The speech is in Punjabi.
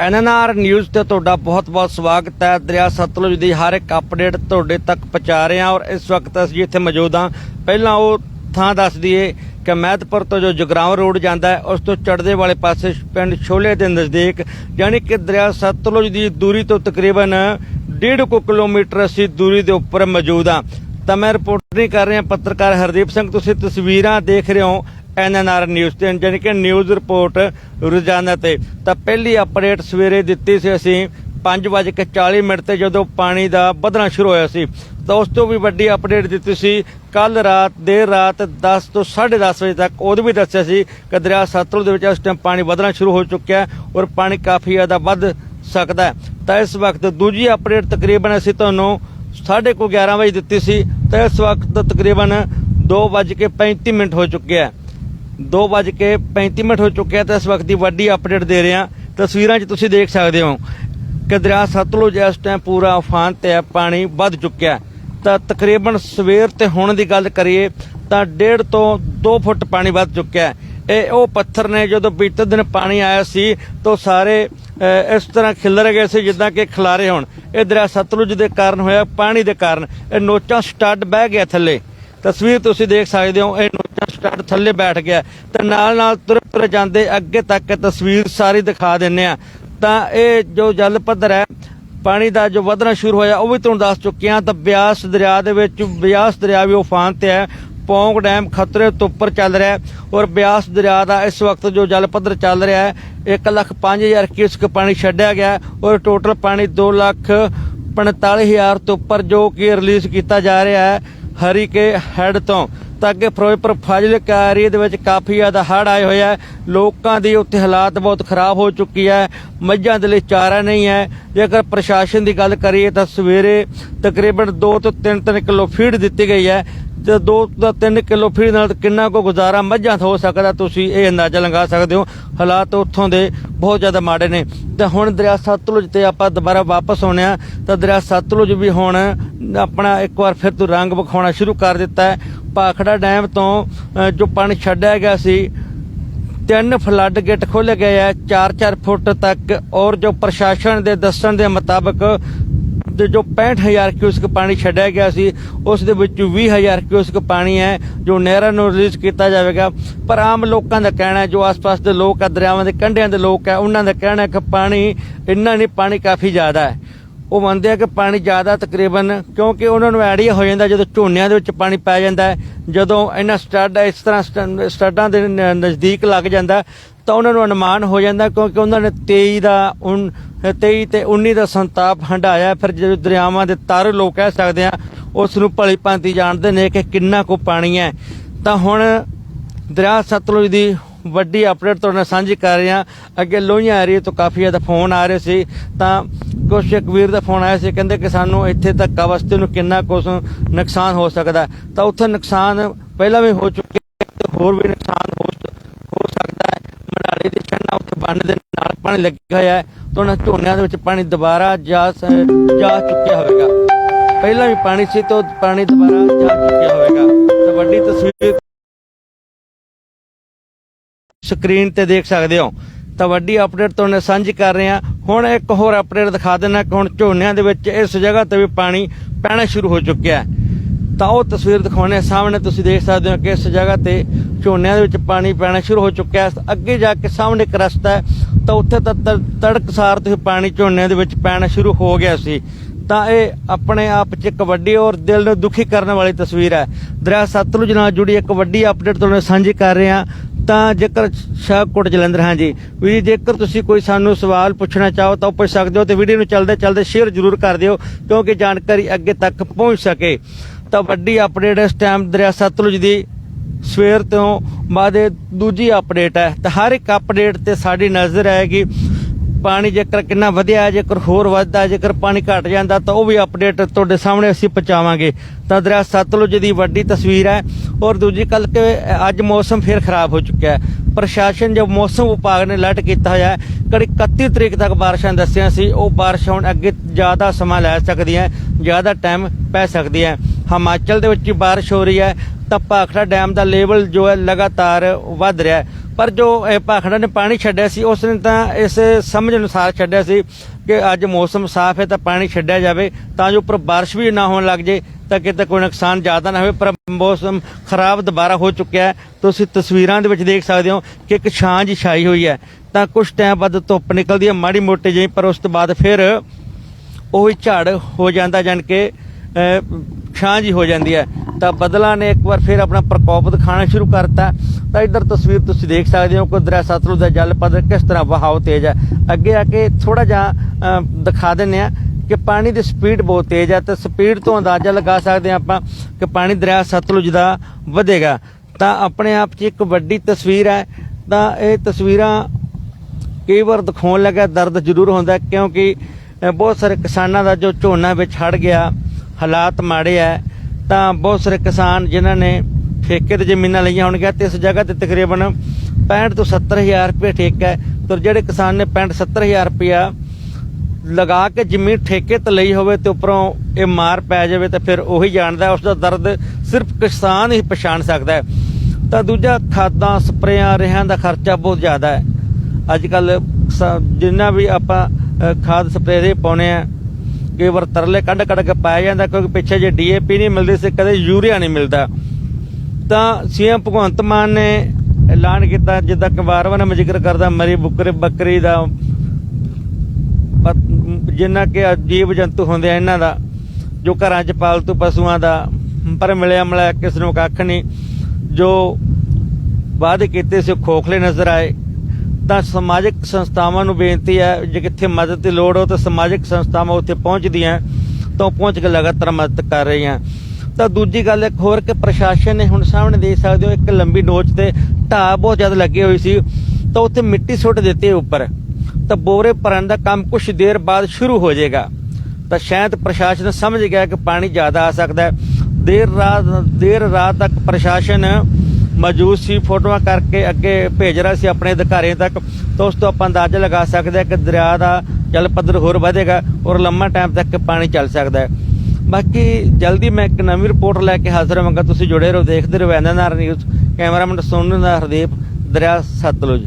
ਐਨਐਨਆਰ ਨਿਊਜ਼ ਤੇ ਤੁਹਾਡਾ ਬਹੁਤ-ਬਹੁਤ ਸਵਾਗਤ ਹੈ। ਦਰਿਆ ਸਤਲੁਜ ਦੀ ਹਰ ਇੱਕ ਅਪਡੇਟ ਤੁਹਾਡੇ ਤੱਕ ਪਹੁੰਚਾ ਰਹੇ ਹਾਂ ਔਰ ਇਸ ਵਕਤ ਅਸੀਂ ਇੱਥੇ ਮੌਜੂਦ ਹਾਂ। ਪਹਿਲਾਂ ਉਹ ਥਾਂ ਦੱਸ ਦਈਏ ਕਿ ਮਹਿਤਪੁਰ ਤੋਂ ਜੋ ਜਗਰਾਉਂ ਰੋਡ ਜਾਂਦਾ ਹੈ, ਉਸ ਤੋਂ ਚੜ੍ਹਦੇ ਵਾਲੇ ਪਾਸੇ ਪਿੰਡ ਛੋਲੇ ਦੇ ਨਜ਼ਦੀਕ, ਯਾਨੀ ਕਿ ਦਰਿਆ ਸਤਲੁਜ ਦੀ ਦੂਰੀ ਤੋਂ ਤਕਰੀਬਨ 1.5 ਕੁ ਕਿਲੋਮੀਟਰ ਅਸੀਂ ਦੂਰੀ ਦੇ ਉੱਪਰ ਮੌਜੂਦ ਹਾਂ। ਤਾਂ ਮੈਂ ਰਿਪੋਰਟਿੰਗ ਕਰ ਰਿਹਾ, ਪੱਤਰਕਾਰ ਹਰਦੀਪ ਸਿੰਘ, ਤੁਸੀਂ ਤਸਵੀਰਾਂ ਦੇਖ ਰਹੇ ਹੋ। ਐਨਐਨਆਰ ਨਿਊਜ਼ ਤੇ ਯਾਨੀ ਕਿ ਨਿਊਜ਼ ਰਿਪੋਰਟ ਰੋਜ਼ਾਨਾ ਤੇ। ਤਾਂ ਪਹਿਲੀ ਅਪਡੇਟ ਸਵੇਰੇ ਦਿੱਤੀ ਸੀ ਅਸੀਂ 5:40 ਮਿੰਟ ਤੇ ਜਦੋਂ ਪਾਣੀ ਦਾ ਵਧਣਾ ਸ਼ੁਰੂ ਹੋਇਆ ਸੀ। ਤਾਂ ਉਸ ਤੋਂ ਵੀ ਵੱਡੀ ਅਪਡੇਟ ਦਿੱਤੀ ਸੀ, ਕੱਲ ਰਾਤ, ਦੇਰ ਰਾਤ 10 ਤੋਂ 10:30 ਵਜੇ ਤੱਕ ਉਦੋਂ ਵੀ ਦੱਸਿਆ ਸੀ ਕਿ ਦਰਿਆ ਸਤਲੁਜ ਦੇ ਵਿੱਚ ਇਸ ਟਾਈਮ ਪਾਣੀ ਵਧਣਾ ਸ਼ੁਰੂ ਹੋ ਚੁੱਕਿਆ ਹੈ ਔਰ ਪਾਣੀ ਕਾਫੀ ਜ਼ਿਆਦਾ ਵੱਧ ਸਕਦਾ ਤਾਂ ਇਸ ਵਕਤ ਦੂਜੀ ਅਪਡੇਟ ਤਕਰੀਬਨ ਅਸੀਂ ਤੁਹਾਨੂੰ 11:30 ਵਜੇ ਦਿੱਤੀ ਸੀ। ਤਾਂ ਇਸ ਵਕਤ ਤਕਰੀਬਨ 2:35 ਮਿੰਟ ਹੋ ਚੁੱਕਿਆ ਹੈ। 2:35 ਮਿੰਟ ਹੋ ਚੁੱਕਿਆ ਤੇ ਇਸ ਵਕਤ ਦੀ ਵੱਡੀ ਅਪਡੇਟ ਦੇ ਰਹੇ ਹਾਂ। ਤਸਵੀਰਾਂ 'ਚ ਤੁਸੀਂ ਦੇਖ ਸਕਦੇ ਹੋ ਕਿ ਦਰਿਆ ਸਤਲੁਜ ਇਸ ਟਾਈਮ ਪੂਰਾ ਉਫਾਨ ਤੇ ਹੈ, ਪਾਣੀ ਵੱਧ ਚੁੱਕਿਆ ਤਾਂ ਤਕਰੀਬਨ ਸਵੇਰ ਤੇ ਹੁਣ ਦੀ ਗੱਲ ਕਰੀਏ ਤਾਂ 1.5 ਤੋਂ 2 ਫੁੱਟ ਪਾਣੀ ਵੱਧ ਚੁੱਕਿਆ ਇਹ ਉਹ ਪੱਥਰ ਨੇ ਜਦੋਂ ਬੀਤੇ ਦਿਨ ਪਾਣੀ ਆਇਆ ਸੀ ਤਾਂ ਸਾਰੇ ਇਸ ਤਰ੍ਹਾਂ ਖਿਲਰ ਗਏ ਸੀ ਜਿੱਦਾਂ ਕਿ ਖਿਲਾਰੇ ਹੋਣ। ਇਹ ਦਰਿਆ ਸਤਲੁਜ ਦੇ ਕਾਰਨ ਹੋਇਆ, ਪਾਣੀ ਦੇ ਕਾਰਨ। ਇਹ ਨੋਚਾਂ ਸਟੱਡ ਬਹਿ ਗਿਆ ਥੱਲੇ। ਤਸਵੀਰ ਤੁਸੀਂ ਦੇਖ ਸਕਦੇ ਹੋ, ਇਹ ਨੋਚਾ ਸਟਾਰਟ ਥੱਲੇ ਬੈਠ ਗਿਆ ਤੇ ਨਾਲ ਨਾਲ ਤੁਰ ਤੁਰ ਜਾਂਦੇ ਅੱਗੇ ਤੱਕ ਤਸਵੀਰ ਸਾਰੀ ਦਿਖਾ ਦਿੰਨੇ ਆ ਤਾਂ ਇਹ ਜੋ ਜਲ ਪੱਧਰ ਹੈ, ਪਾਣੀ ਦਾ ਜੋ ਵਧਣਾ ਸ਼ੁਰੂ ਹੋਇਆ ਉਹ ਵੀ ਤੁਹਾਨੂੰ ਦੱਸ ਚੁੱਕੇ ਹਾਂ। ਤਾਂ ਬਿਆਸ ਦਰਿਆ ਦੇ ਵਿੱਚ, ਬਿਆਸ ਦਰਿਆ ਵੀ ਉਫਾਨ ਤੇ ਹੈ। ਪੌਂਗ ਡੈਮ ਖਤਰੇ ਤੋਂ ਉੱਪਰ ਚੱਲ ਰਿਹਾ ਹੈ ਔਰ ਬਿਆਸ ਦਰਿਆ ਦਾ ਇਸ ਵਕਤ ਜੋ ਜਲ ਪੱਧਰ ਚੱਲ ਰਿਹਾ ਹੈ 1 ਲੱਖ 5000 ਕਿਊਸਕ ਪਾਣੀ ਛੱਡਿਆ ਗਿਆ ਔਰ ਟੋਟਲ ਪਾਣੀ 2 ਲੱਖ 45000 ਤੋਂ ਉੱਪਰ ਜੋ ਕਿ ਰਿਲੀਜ਼ ਕੀਤਾ ਜਾ ਰਿਹਾ ਹੈ ਹਰੀਕੇ ਹੈਡ ਤੋਂ। ਤਾਂ ਅੱਗੇ ਫਿਰੋਜ਼ਪੁਰ ਫਾਜ਼ਿਲਕਾ ਏਰੀਏ ਦੇ ਵਿੱਚ ਕਾਫੀ ਜ਼ਿਆਦਾ ਹੜ੍ਹ ਆਏ ਹੋਏ ਹੈ ਲੋਕਾਂ ਦੀ ਉੱਥੇ ਹਾਲਾਤ ਬਹੁਤ ਖਰਾਬ ਹੋ ਚੁੱਕੀ ਹੈ ਮੱਝਾਂ ਦੇ ਲਈ ਚਾਰਾ ਨਹੀਂ ਹੈ। ਜੇਕਰ ਪ੍ਰਸ਼ਾਸਨ ਦੀ ਗੱਲ ਕਰੀਏ ਤਾਂ ਸਵੇਰੇ ਤਕਰੀਬਨ 2 ਤੋਂ 3 3 ਕਿਲੋ ਫੀਡ ਦਿੱਤੀ ਗਈ ਹੈ। ਤੇ 2 ਤੋਂ 3 ਕਿਲੋ ਫੀਡ ਨਾਲ ਕਿੰਨਾ ਕੋ ਗੁਜ਼ਾਰਾ ਮੱਝਾਂ ਤੋਂ ਹੋ ਸਕਦਾ, ਤੁਸੀਂ ਇਹ ਅੰਦਾਜ਼ਾ ਲਗਾ ਸਕਦੇ ਹੋ। ਹਾਲਾਤ ਉੱਥੋਂ ਦੇ ਬਹੁਤ ਜ਼ਿਆਦਾ ਮਾੜੇ ਨੇ। ਤੇ ਹੁਣ ਦਰਿਆ ਸਤਲੁਜ ਤੇ ਆਪਾਂ ਦੁਬਾਰਾ ਵਾਪਸ ਆਉਣੇ ਆ ਤਾਂ ਦਰਿਆ ਸਤਲੁਜ ਵੀ ਹੁਣ ਆਪਣਾ ਇੱਕ ਵਾਰ ਫਿਰ ਤੋਂ ਰੰਗ ਵਿਖਾਉਣਾ ਸ਼ੁਰੂ ਕਰ ਦਿੱਤਾ ਹੈ। ਪਾਖੜਾ ਡੈਮ ਤੋਂ ਜੋ ਪਾਣੀ ਛੱਡਿਆ ਗਿਆ ਸੀ, ਤਿੰਨ ਫਲੱਡ ਗੇਟ ਖੋਲੇ ਗਏ ਆ 4-4 ਫੁੱਟ ਤੱਕ ਔਰ ਜੋ ਪ੍ਰਸ਼ਾਸਨ ਦੇ ਦੱਸਣ ਦੇ ਮੁਤਾਬਕ ਤੇ ਜੋ 65000 ਕਿਊਸਕ ਪਾਣੀ ਛੱਡਿਆ ਗਿਆ ਸੀ, ਉਸ ਦੇ ਵਿੱਚ 20000 ਕਿਊਸਕ ਪਾਣੀ ਹੈ, ਜੋ ਨਹਿਰਾਂ ਨੂੰ ਰਿਲੀਜ਼ ਕੀਤਾ ਜਾਵੇਗਾ। ਪਰ ਆਮ ਲੋਕਾਂ ਦਾ ਕਹਿਣਾ ਹੈ, ਜੋ ਆਸ-ਪਾਸ ਦੇ ਲੋਕ ਆ, ਦਰਿਆਵਾਂ ਦੇ ਕੰਢਿਆਂ ਦੇ ਲੋਕ ਹੈ ਉਹਨਾਂ ਦਾ ਕਹਿਣਾ ਹੈ ਕਿ ਪਾਣੀ, ਇੰਨਾ ਨਹੀਂ, ਪਾਣੀ ਕਾਫੀ ਜ਼ਿਆਦਾ ਹੈ। ਉਹ ਮੰਨਦੇ ਆ ਕਿ ਪਾਣੀ ਜ਼ਿਆਦਾ ਤਕਰੀਬਨ, ਕਿਉਂਕਿ ਉਹਨਾਂ ਨੂੰ ਆਈਡੀਆ ਹੋ ਜਾਂਦਾ ਜਦੋਂ ਝੋਨਿਆਂ ਦੇ ਵਿੱਚ ਪਾਣੀ ਪੈ ਜਾਂਦਾ ਜਦੋਂ ਇਹਨਾਂ ਸਟੱਡ ਇਸ ਤਰ੍ਹਾਂ ਸਟੱਡ- ਸਟੱਡਾਂ ਦੇ ਨਜ਼ਦੀਕ ਲੱਗ ਜਾਂਦਾ ਤਾਂ ਉਹਨਾਂ ਨੂੰ ਅਨੁਮਾਨ ਹੋ ਜਾਂਦਾ ਕਿਉਂਕਿ ਉਹਨਾਂ ਨੇ 23 ਦਾ ਉਨ- 23 ਤੇ 19 ਦਾ ਸੰਤਾਪ ਹੰਡਾਇਆ ਫਿਰ ਜਦੋਂ ਦਰਿਆਵਾਂ ਦੇ ਤਰ ਲੋਕ ਕਹਿ ਸਕਦੇ ਆ, ਉਸ ਨੂੰ ਭਲੀ ਭਾਂਤੀ ਜਾਣਦੇ ਨੇ ਕਿ ਕਿੰਨਾ ਕੁ ਪਾਣੀ ਹੈ। ਤਾਂ ਹੁਣ ਦਰਿਆ ਸਤਲੁਜ ਦੀ ਵੱਡੀ ਅਪਡੇਟ ਤੁਹਾਡੇ ਨਾਲ ਸਾਂਝੀ ਕਰ ਰਿਹਾ। ਅੱਗੇ ਲੋਹੀਆਂ ਏਰੀਏ ਤੋਂ ਕਾਫੀ ਜ਼ਿਆਦਾ ਫੋਨ ਆ ਰਹੇ ਸੀ। ਤਾਂ ਕੁਛ ਇੱਕ ਵੀਰ ਦਾ ਫੋਨ ਆਇਆ ਸੀ, ਕਹਿੰਦੇ ਕਿ ਸਾਨੂੰ ਇੱਥੇ ਤੱਕ ਵਸਤੇ ਨੂੰ ਕਿੰਨਾ ਕੁਛ ਨੁਕਸਾਨ ਹੋ ਸਕਦਾ। ਤਾਂ ਉੱਥੇ ਨੁਕਸਾਨ ਪਹਿਲਾਂ ਵੀ ਹੋ ਚੁੱਕਿਆ, ਹੋਰ ਵੀ ਨੁਕਸਾਨ ਮਨਾਲੀ ਦੀ ਉੱਥੇ ਬੰਨ ਦੇ ਨਾਲ ਪਾਣੀ ਲੱਗਿਆ ਹੋਇਆ ਹੈ। ਤਾਂ ਉਹਨਾਂ ਝੋਨਿਆਂ ਦੇ ਵਿੱਚ ਪਾਣੀ ਦੁਬਾਰਾ ਜਾ ਜਾ ਚੁੱਕਿਆ ਹੋਵੇਗਾ। ਪਹਿਲਾਂ ਵੀ ਪਾਣੀ ਸੀ ਤਾਂ ਪਾਣੀ ਦੁਬਾਰਾ ਜਾ ਚੁੱਕਿਆ ਹੋਵੇਗਾ। ਤਾਂ ਵੱਡੀ ਤਸਵੀਰ ਸਕਰੀਨ ਤੇ ਦੇਖ ਸਕਦੇ ਹੋ। ਤਾਂ ਵੱਡੀ ਅਪਡੇਟ ਤੁਹਾਨੂੰ ਸਾਂਝੀ ਕਰ ਰਹੇ ਹਾਂ। ਹੁਣ ਇੱਕ ਹੋਰ ਅਪਡੇਟ ਦਿਖਾ ਦੇਣਾ ਕਿ ਹੁਣ ਝੋਨਿਆਂ ਦੇ ਵਿੱਚ ਇਸ ਜਗ੍ਹਾ ਤੇ ਵੀ ਪਾਣੀ ਪੈਣਾ ਸ਼ੁਰੂ ਹੋ ਚੁੱਕਿਆ ਹੈ। ਤਾਂ ਉਹ ਤਸਵੀਰ ਦਿਖਾਉਣੇ ਸਾਹਮਣੇ ਤੁਸੀਂ ਦੇਖ ਸਕਦੇ ਹੋ ਕਿ ਇਸ ਜਗ੍ਹਾ ਤੇ ਝੋਨਿਆਂ ਦੇ ਵਿੱਚ ਪਾਣੀ ਪੈਣਾ ਸ਼ੁਰੂ ਹੋ ਚੁੱਕਿਆ ਹੈ। ਅੱਗੇ ਜਾ ਕੇ ਸਾਹਮਣੇ ਇੱਕ ਰਸਤਾ ਹੈ, ਤਾਂ ਉੱਥੇ ਤਾਂ ਤੜਕਸਾਰ ਤੋਂ ਪਾਣੀ ਝੋਨਿਆਂ ਦੇ ਵਿੱਚ ਪੈਣਾ ਸ਼ੁਰੂ ਹੋ ਗਿਆ ਸੀ। ਤਾਂ ਇਹ ਆਪਣੇ ਆਪ 'ਚ ਇੱਕ ਵੱਡੀ ਔਰ ਦਿਲ ਨੂੰ ਦੁਖੀ ਕਰਨ ਵਾਲੀ ਤਸਵੀਰ ਹੈ। ਦਰਿਆ ਸਤਲੁਜ ਨਾਲ ਜੁੜੀ ਇੱਕ ਵੱਡੀ ਅਪਡੇਟ ਤੁਹਾਨੂੰ ਸਾਂਝੀ ਕਰ ਰਹੇ ਹਾਂ। ਤਾਂ ਜੇਕਰ ਸ਼ਾਹਕੋਟ ਜਲੰਧਰ, ਹਾਂ ਜੀ। ਵੀ ਜੇਕਰ ਤੁਸੀਂ ਕੋਈ ਸਾਨੂੰ ਸਵਾਲ ਪੁੱਛਣਾ ਚਾਹੋ ਤਾਂ ਉਹ ਪੁੱਛ ਸਕਦੇ ਹੋ ਤੇ ਵੀਡੀਓ ਨੂੰ ਚੱਲਦੇ ਚੱਲਦੇ ਸ਼ੇਅਰ ਜ਼ਰੂਰ ਕਰ ਦਿਓ, ਕਿਉਂਕਿ ਜਾਣਕਾਰੀ ਅੱਗੇ ਤੱਕ ਪਹੁੰਚ ਸਕੇ। ਤਾਂ ਵੱਡੀ ਅਪਡੇਟ ਇਸ ਟਾਈਮ ਦਰਿਆ ਸਤਲੁਜ ਦੀ ਸਵੇਰ ਤੋਂ ਬਾਅਦ ਇਹ ਦੂਜੀ ਅਪਡੇਟ ਹੈ। ਤਾਂ ਹਰ ਇੱਕ ਅਪਡੇਟ ਤੇ ਸਾਡੀ ਨਜ਼ਰ ਆਏਗੀ। ਪਾਣੀ ਜੇਕਰ ਕਿੰਨਾ ਵਧਿਆ, ਜੇਕਰ ਹੋਰ ਵੱਧਦਾ, ਜੇਕਰ ਪਾਣੀ ਘਟ ਜਾਂਦਾ, ਤਾਂ ਉਹ ਵੀ ਅਪਡੇਟ ਤੁਹਾਡੇ ਸਾਹਮਣੇ ਅਸੀਂ ਪਹੁੰਚਾਵਾਂਗੇ। ਤਾਂ ਦਰਿਆ ਸਤਲੁਜ ਦੀ ਵੱਡੀ ਤਸਵੀਰ ਹੈ ਔਰ ਦੂਜੀ ਕੱਲ ਕਿ ਅੱਜ ਮੌਸਮ ਫਿਰ ਖਰਾਬ ਹੋ ਚੁੱਕਿਆ ਹੈ। ਪ੍ਰਸ਼ਾਸਨ ਜੋ ਮੌਸਮ ਵਿਭਾਗ ਨੇ ਅਲਰਟ ਕੀਤਾ ਹੋਇਆ ਹੈ ਕਿ 31 ਤਰੀਕ ਤੱਕ ਬਾਰਿਸ਼ਾਂ ਦੱਸੀਆਂ ਸੀ। ਉਹ ਬਾਰਿਸ਼ ਹੁਣ ਅੱਗੇ ਜ਼ਿਆਦਾ ਸਮਾਂ ਲੈ ਸਕਦੀਆਂ, ਜ਼ਿਆਦਾ ਟਾਈਮ ਪੈ ਸਕਦੀ ਹੈ। ਹਿਮਾਚਲ ਦੇ ਵਿੱਚ ਹੀ ਬਾਰਿਸ਼ ਹੋ ਰਹੀ ਹੈ, ਤਾਂ ਭਾਖੜਾ ਡੈਮ ਦਾ ਲੈਵਲ ਜੋ ਹੈ ਲਗਾਤਾਰ ਵੱਧ ਰਿਹਾ ਹੈ। ਪਰ ਜੋ ਇਹ ਭਾਖੜਾ ਨੇ ਪਾਣੀ ਛੱਡਿਆ ਸੀ, ਉਸ ਨੇ ਤਾਂ ਇਸ ਸਮਝ ਅਨੁਸਾਰ ਛੱਡਿਆ ਸੀ ਕਿ ਅੱਜ ਮੌਸਮ ਸਾਫ਼ ਹੈ ਤਾਂ ਪਾਣੀ ਛੱਡਿਆ ਜਾਵੇ, ਤਾਂ ਜੋ ਉੱਪਰ ਬਾਰਿਸ਼ ਵੀ ਨਾ ਹੋਣ ਲੱਗ ਜੇ, ਤਾਂ ਕਿਤੇ ਕੋਈ ਨੁਕਸਾਨ ਜ਼ਿਆਦਾ ਨਾ ਹੋਵੇ, ਪਰ ਮੌਸਮ ਖਰਾਬ ਦੁਬਾਰਾ ਹੋ ਚੁੱਕਿਆ ਹੈ। ਤੁਸੀਂ ਤਸਵੀਰਾਂ ਦੇ ਵਿੱਚ ਦੇਖ ਸਕਦੇ ਹੋ ਕਿ ਇੱਕ ਛਾਂ ਜੀ ਛਾਈ ਹੋਈ ਹੈ। ਤਾਂ ਕੁਝ ਟਾਈਮ ਬਾਅਦ ਧੁੱਪ ਨਿਕਲਦੀ ਹੈ ਮਾੜੀ ਮੋਟੀ ਜਿਹੀ, ਪਰ ਉਸ ਤੋਂ ਬਾਅਦ ਫਿਰ ਉਹੀ ਝੜ ਹੋ ਜਾਂਦਾ, ਜਾਣ ਕੇ ਛਾਂ ਜੀ ਹੋ ਜਾਂਦੀ ਹੈ, ਤਾਂ ਬਦਲਾਂ ਨੇ ਇੱਕ ਵਾਰ ਫਿਰ ਆਪਣਾ ਪ੍ਰਕੋਪ ਦਿਖਾਉਣਾ ਸ਼ੁਰੂ ਕਰਤਾ। ਤਾਂ ਇੱਧਰ ਤਸਵੀਰ ਤੁਸੀਂ ਦੇਖ ਸਕਦੇ ਹੋ ਕਿ ਦਰਿਆ ਸਤਲੁਜ ਦਾ ਜਲ ਪੱਧਰ ਕਿਸ ਤਰ੍ਹਾਂ ਵਹਾਅ ਤੇਜ਼ ਹੈ। ਅੱਗੇ ਆ ਕੇ ਥੋੜਾ ਜਿਹਾ ਦਿਖਾ ਦਿੰਨੇ ਆ ਕਿ ਪਾਣੀ ਦੀ ਸਪੀਡ ਬਹੁਤ ਤੇਜ਼ ਹੈ, ਤੇ ਸਪੀਡ ਤੋਂ ਅੰਦਾਜ਼ਾ ਲਗਾ ਸਕਦੇ ਹਾਂ ਆਪਾਂ ਕਿ ਪਾਣੀ ਦਰਿਆ ਸਤਲੁਜ ਦਾ ਵਧੇਗਾ। ਤਾਂ ਆਪਣੇ ਆਪ 'ਚ ਇੱਕ ਵੱਡੀ ਤਸਵੀਰ ਹੈ, ਤਾਂ ਇਹ ਤਸਵੀਰਾਂ ਕਈ ਵਾਰ ਦਿਖਾਉਣ ਲੱਗਾ ਦਰਦ ਜ਼ਰੂਰ ਹੁੰਦਾ ਕਿਉਂਕਿ ਬਹੁਤ ਸਾਰੇ ਕਿਸਾਨਾਂ ਦਾ ਜੋ ਝੋਨਾ ਵਿੱਚ ਹੜ ਗਿਆ ਹਾਲਾਤ ਮਾੜੇ ਆ ਤਾਂ ਬਹੁਤ ਸਾਰੇ ਕਿਸਾਨ ਜਿਨ੍ਹਾਂ ਨੇ ਠੇਕੇ ਤੇ ਜ਼ਮੀਨਾਂ ਲਈਆਂ ਹੋਣਗੀਆਂ ਤੇ ਇਸ ਜਗ੍ਹਾ ਤੇ ਤਕਰੀਬਨ 65 ਤੋਂ 70000 ਰੁਪਏ ਠੇਕਾ ਹੈ ਤੇ ਜਿਹੜੇ ਕਿਸਾਨ ਨੇ 65 70000 ਰੁਪਇਆ ਲਗਾ ਕੇ ਜ਼ਮੀਨ ਠੇਕੇ ਤੇ ਲਈ ਹੋਵੇ ਤੇ ਉੱਪਰੋਂ ਇਹ ਮਾਰ ਪੈ ਜਾਵੇ ਤਾਂ ਫਿਰ ਉਹੀ ਜਾਣਦਾ ਹੈ, ਉਸ ਦਾ ਦਰਦ ਸਿਰਫ ਕਿਸਾਨ ਹੀ ਪਛਾਣ ਸਕਦਾ ਹੈ। ਤਾਂ ਦੂਜਾ ਖਾਦਾਂ ਸਪਰੇਆਂ ਰਹਿਆਂ ਦਾ ਖਰਚਾ ਬਹੁਤ ਜ਼ਿਆਦਾ ਹੈ। ਅੱਜ ਕੱਲ ਜਿੰਨਾ ਵੀ ਆਪਾਂ ਖਾਦ ਸਪਰੇਅ ਪਾਉਨੇ ਆ ਕਈ ਵਾਰ ਤਰਲੇ ਕੱਢ ਕੱਢ ਕੇ ਪਾਇਆ ਜਾਂਦਾ ਕਿਉਂਕਿ ਪਿੱਛੇ ਜੇ ਡੀਏਪੀ ਨਹੀਂ ਮਿਲਦੀ ਸੀ, ਕਦੇ ਯੂਰੀਆ ਨਹੀਂ ਮਿਲਦਾ। ਤਾਂ ਸੀਐਮ ਭਗਵੰਤ ਮਾਨ ਨੇ ਐਲਾਨ ਕੀਤਾ, ਜਿੱਦਾਂ ਕਿ ਵਾਰ-ਵਾਰ ਮੈਂ ਜ਼ਿਕਰ ਕਰਦਾ, ਮਰੀ ਬੁਕਰੇ ਬੱਕਰੀ ਦਾ ਜਿੰਨਾ ਕਿ ਜੀਵ ਜੰਤੂ ਹੁੰਦੇ ਆ ਇਹਨਾਂ ਦਾ, ਜੋ ਘਰਾਂ 'ਚ ਪਾਲਤੂ ਪਸ਼ੂਆਂ ਦਾ, ਪਰ ਮਿਲਿਆ ਮਿਲਿਆ ਕਿਸ ਨੂੰ ਕੱਖ ਨਹੀਂ, ਜੋ ਵਾਅਦੇ ਕੀਤੇ ਸੀ ਉਹ ਖੋਖਲੇ ਨਜ਼ਰ ਆਏ। ਤਾਂ ਸਮਾਜਿਕ ਸੰਸਥਾਵਾਂ ਨੂੰ ਬੇਨਤੀ ਹੈ, ਜੇ ਕਿੱਥੇ ਮਦਦ ਦੀ ਲੋੜ ਹੋ ਤਾਂ ਸਮਾਜਿਕ ਸੰਸਥਾਵਾਂ ਉੱਥੇ ਪਹੁੰਚਦੀਆਂ, ਤਾਂ ਉਹ ਪਹੁੰਚ ਕੇ ਲਗਾਤਾਰ ਮਦਦ ਕਰ ਰਹੀਆਂ। ਤਾਂ ਦੂਜੀ ਗੱਲ ਇੱਕ ਹੋਰ ਕਿ ਪ੍ਰਸ਼ਾਸਨ ਨੇ ਹੁਣ ਸਾਹਮਣੇ ਦੇਖ ਸਕਦੇ ਹੋ, ਇੱਕ ਲੰਬੀ ਨੋਚ ਤੇ ਢਾਹ ਬਹੁਤ ਜ਼ਿਆਦਾ ਲੱਗੀ ਹੋਈ ਸੀ, ਤਾਂ ਉੱਥੇ ਮਿੱਟੀ ਸੁੱਟ ਦਿੱਤੀ ਉੱਪਰ। ਤਾਂ ਬੋਰੇ ਭਰਨ ਦਾ ਕੰਮ ਕੁਝ ਦੇਰ ਬਾਅਦ ਸ਼ੁਰੂ ਹੋ ਜਾਏਗਾ। ਤਾਂ ਸ਼ਾਇਦ ਪ੍ਰਸ਼ਾਸਨ ਸਮਝ ਗਿਆ ਕਿ ਪਾਣੀ ਜ਼ਿਆਦਾ ਆ ਸਕਦਾ ਹੈ। ਦੇਰ ਰਾਤ ਦੇਰ ਰਾਤ ਤੱਕ ਪ੍ਰਸ਼ਾਸਨ ਮੌਜੂਦ ਸੀ, ਫੋਟੋਆਂ ਕਰਕੇ ਅੱਗੇ ਭੇਜ ਰਿਹਾ ਸੀ ਆਪਣੇ ਅਧਿਕਾਰੀਆਂ ਤੱਕ। ਤਾਂ ਉਸ ਤੋਂ ਆਪਾਂ ਅੰਦਾਜ਼ਾ ਲਗਾ ਸਕਦੇ ਹਾਂ ਕਿ ਦਰਿਆ ਦਾ ਜਲ ਪੱਧਰ ਹੋਰ ਵਧੇਗਾ ਔਰ ਲੰਮਾ ਟਾਈਮ ਤੱਕ ਪਾਣੀ ਚੱਲ ਸਕਦਾ ਹੈ। ਬਾਕੀ ਜਲਦੀ ਮੈਂ ਇੱਕ ਨਵੀਂ ਰਿਪੋਰਟ ਲੈ ਕੇ ਹਾਜ਼ਰ ਹੋਵਾਂਗਾ। ਤੁਸੀਂ ਜੁੜੇ ਰਹੋ, ਦੇਖਦੇ ਰਹੋ ਐਨਐਨਆਰ ਨਿਊਜ਼, ਕੈਮਰਾਮੈਨ ਸੋਨੂ ਦਾ ਹਰਦੀਪ, ਦਰਿਆ ਸਤਲੁਜ।